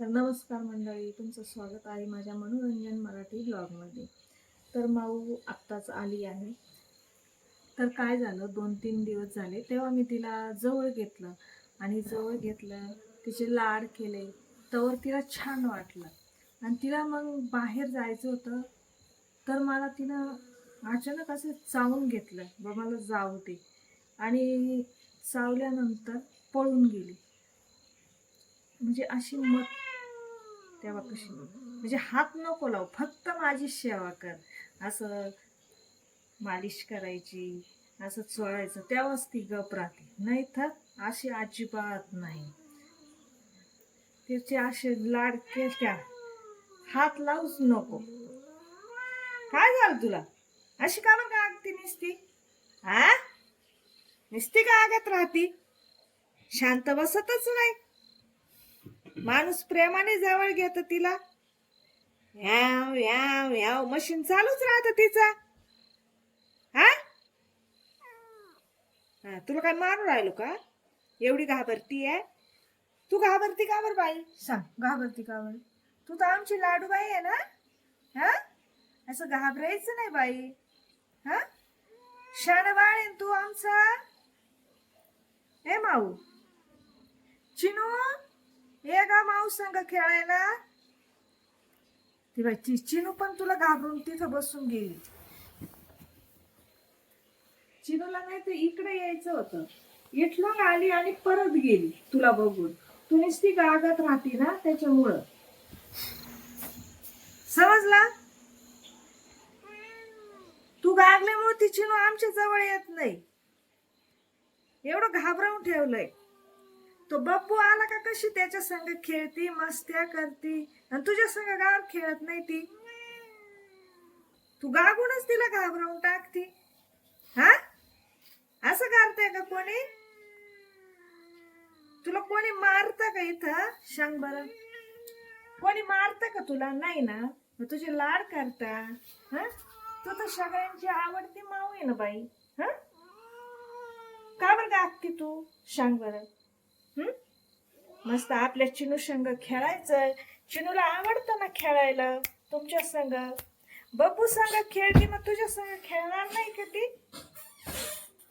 तर नमस्कार मंडळी तुमचं स्वागत आहे माझ्या मनोरंजन मराठी ब्लॉगमध्ये. तर माऊ आत्ताच आली आहे. तर काय झालं? दोन तीन दिवस झाले. तेव्हा मी तिला जवळ घेतलं आणि जवळ घेतलं तिचे लाड केले. तवर तिला छान वाटलं. आणि तिला मग बाहेर जायचं होतं. तर मला तिनं अचानक असं चावून घेतलं. बा मला जाऊ दे. आणि चावल्यानंतर पळून गेली. म्हणजे अशी मत तेव्हा कशी? म्हणजे हात नको लाव फक्त माझी सेवा कर. असं मालिश करायची असं चोळायचं तेव्हाच ती गप राहते. नाही तर अशी अजिबात नाही. तिचे असे लाड केल्या हात लावूच नको. काय झालं तुला? अशी का मग अगदी निसती? आ? निसती का आगत राहती? शांत बसतच नाही. माणूस प्रेमाने जवळ घेत तिला. याव याव याव. मशीन चालूच राहत तिचा. हा? हा, तुला काय मारून राहिलो का? एवढी घाबरती आहे? तू घाबरती का बर बाई? सांग घाबरती का बर? तू तर आमची लाडूबाई आहे ना? हा? असं घाबरायचं नाही बाई. हा? शान बाळ आहे तू आमचा? हे माऊ. चिनू ये ग माऊ संग खेळायला? ती बाई चिनू पण तुला घाबरून तिथं बसून गेली. चिनूला नाही तर इकडे यायचं होतं. इथलं आली आणि परत गेली तुला बघून. तुम्हीच ती गागात राहते ना त्याच्यामुळं. समजला? तू गागल्यामुळे ती चिनू आमच्या जवळ येत नाही. एवढं घाबरवून ठेवलंय. तो बप्पू आला का कशी त्याच्या संग खेळती मस्त्या करती? आणि तुझ्या संग गाव खेळत नाही ती. तू गागूनच तिला घाबरवून टाकती. हा? असं करते का कोणी? तुला कोणी मारत का इथं? सांग बर. कोणी मारत का तुला? नाही ना. मग तुझे लाड करता. हा? तू तर सगळ्यांची आवडती माऊ आहे ना बाई. हा? का बरं गागती तू? सांग बरं. मस्त आपल्या चिनू संग खेळायचं चिनूला आवडतं ना खेळायला तुमच्या संग? बबू संघ खेळली मग तुझ्या संग खेळणार नाही का ती?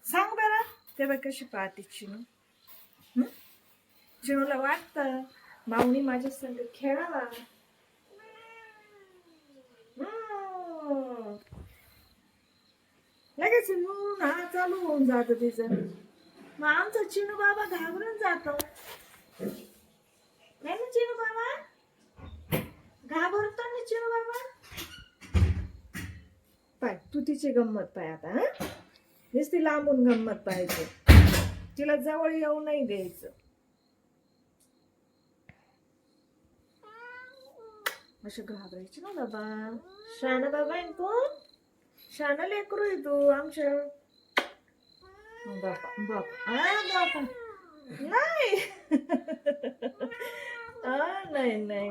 सांग बरं. तेव्हा कशी पाहते चिनू? चिनूला वाटतं माऊनी माझ्या संग खेळावा. लगेच म्हणून चालू होऊन जात तिचं. मग आमचा चिनू बाबा घाबरून जातो. नाही ना चिनू बाबा? घाबरतो ना चिनू बाबा? पाय तू तिची गंमत पाय आता हा? ती लांबून गंमत पाहायची. तिला जवळ येऊ नाही द्यायचं. असे घाबरायचे ना बाबा. शाना बाबा आहे ना तू? शाना लेकरू आहे तू आमच्या नाही आ, नाही नाही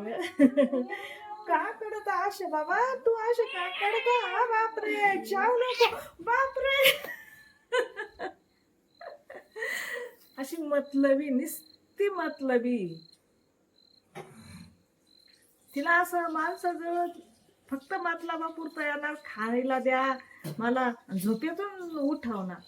का करत आशा बाबा तू आशा का करत हा बापरे जाऊ नको बापरे अशी मतलबी निस्ती मतलबी तिला असं माणसाजवळ फक्त मतलबा पुरता येणार खायला द्या मला झोपेतून उठवणार